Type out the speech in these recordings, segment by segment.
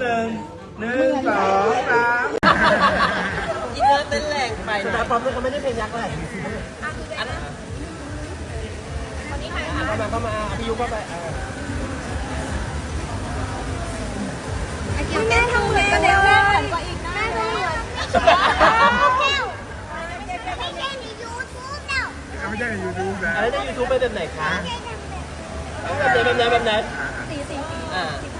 หนึ่งหนึ่งสองสามอินเนอร์เต้นแรงไปแต่นะป๊อปเขาไม่ได้เพลงยักษ์เลยเข้ามาเข้ามาอะพี่ยุเข้าไปอะแม่ทำเหมือนกันเร็วแม่เหมือนกว่าอีกนะแม่ทำเหมือนไม่ใช่ในยูทูบแล้วไม่ใช่ยูทูบนะอะไรในยูทูบไปแบบไหนคะแบบไหนแบบไหนแบบไหน สีสีสี อ่าพี่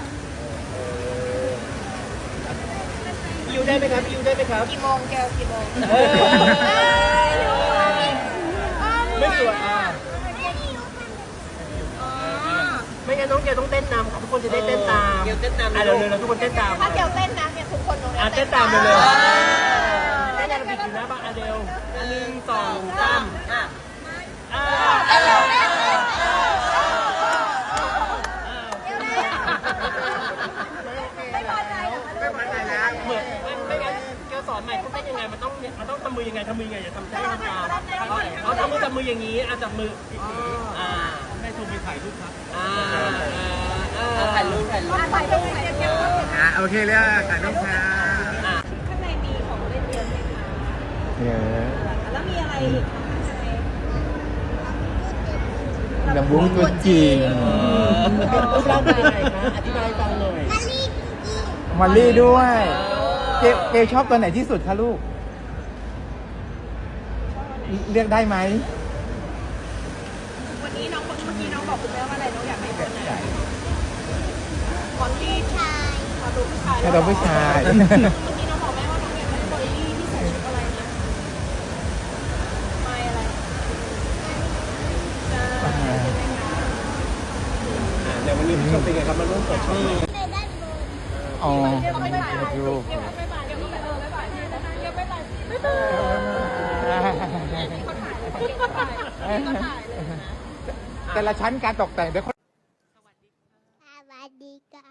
ยู ได้ไหมครับพี่ยูได้ไหมครับ กี่โมงแกวกี่โมงเออ ไม่สวยอะไม่งั้นน้องเกลต้องเต้นนำค่ะทุกคนจะได้เต้นตามเกลเต้นตามอะเร็วๆเราทุกคนเต้นตามถ้าเกี่ยวเต้นนะเนี่ยทุกคนตรงนี้อะเต้นตามไปเลยเต้นแอโรบิกอยู่นะบ้างอะเร็วหนึ่งสองสามอะอ่า ไม่พอใจเหรอ ไม่พอใจแล้ว เหมือนไม่งั้นเกลส อนใหม่เขาเต้นยังไงมันต้องมันต้องทำมือยังไงทำมือยังไงอย่าทำท่าทำตามเขาทำมือทำมืออย่างนี้อะจับมืออ่าให้ทูไปถ่ายรูปครับอ่าถ่ายรูปถ่ายรูปถ่ายรูปถ่ายรูปอะโอเคเลยถ่ายรูปค่ะข้างในมีของเล่นเยอะไหมคะเยอะแล้วมีอะไรอีกคะข้างในลำบุ้งตัวจริงรูปร่างเป็นคะอธิบายฟังหน่อยมอลลี่ด้วย เกเกชอบตัวไหนที่สุดคะลูก เลือกได้ไหมวันนี้น้องเมื่อกี้น้องบอกคุณแม่ว่าอะไรน้องอยากให้ตัวไหนมอนลี่ชายขอดูผู้ชายให้เราผู้ชายเมื่อกี้น้องบอกแม่ว่าน้องอยากได้บอลลี่ที่ใส่ชุดอะไรนะไม่อะไรใช่ใช่ไหมคะเดี๋ยววันนี้พี่ชมเป็นไงครับมาร่วมเปิดช่อง อ๋อเดี๋ยวไม่บายดูเดี๋ยวไม่บายเดี๋ยวไม่บายเออไม่บายพี่นะคะเดี๋ยวไม่ไม่บายเขาถ่ายเลยเขาถ่ายเขาถ่ายเลยนะแต่ละชั้นการตกแต่งด้วยคนสวัสดีค่ะ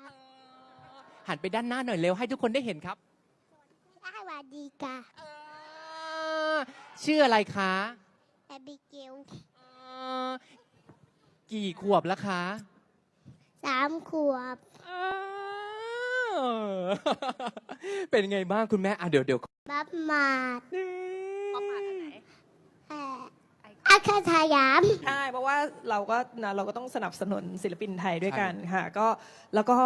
หันไปด้านหน้าหน่อยเร็วให้ทุกคนได้เห็นครับสวัสดีค่ะชื่ออะไรคะแอบิเกลเกี่ขวบแล้วคะ สามขวบ เป็นไงบ้างคุณแม่อะเดี๋ยวเดี๋ยวบับมาดบับมาดอันไหนอาคาทายาม ใช่เพราะว่าเราก็นะเราก็ต้องสนับสนุนศิลปินไทยด้วยกันค่ะ ก็แล้วก็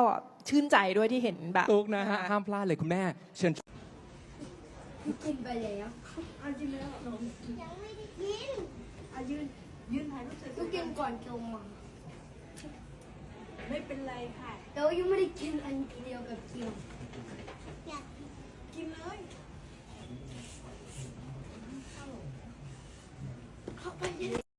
ชื่นใจด้วยที่เห็นแบบตุกนะฮะห้ามพลาดเลยคุณแม่ เชิญกินไปแล้วเอาจริงแล้วยังไม่ได้กิน เอายืนยืนถ่ายรูปเสร็จต้องกินก่อนจมอะไม่ เป็นไรค่ะแต่ว่ายังไม่ได้กินอันเดียวกับเกียวอยากกินเลย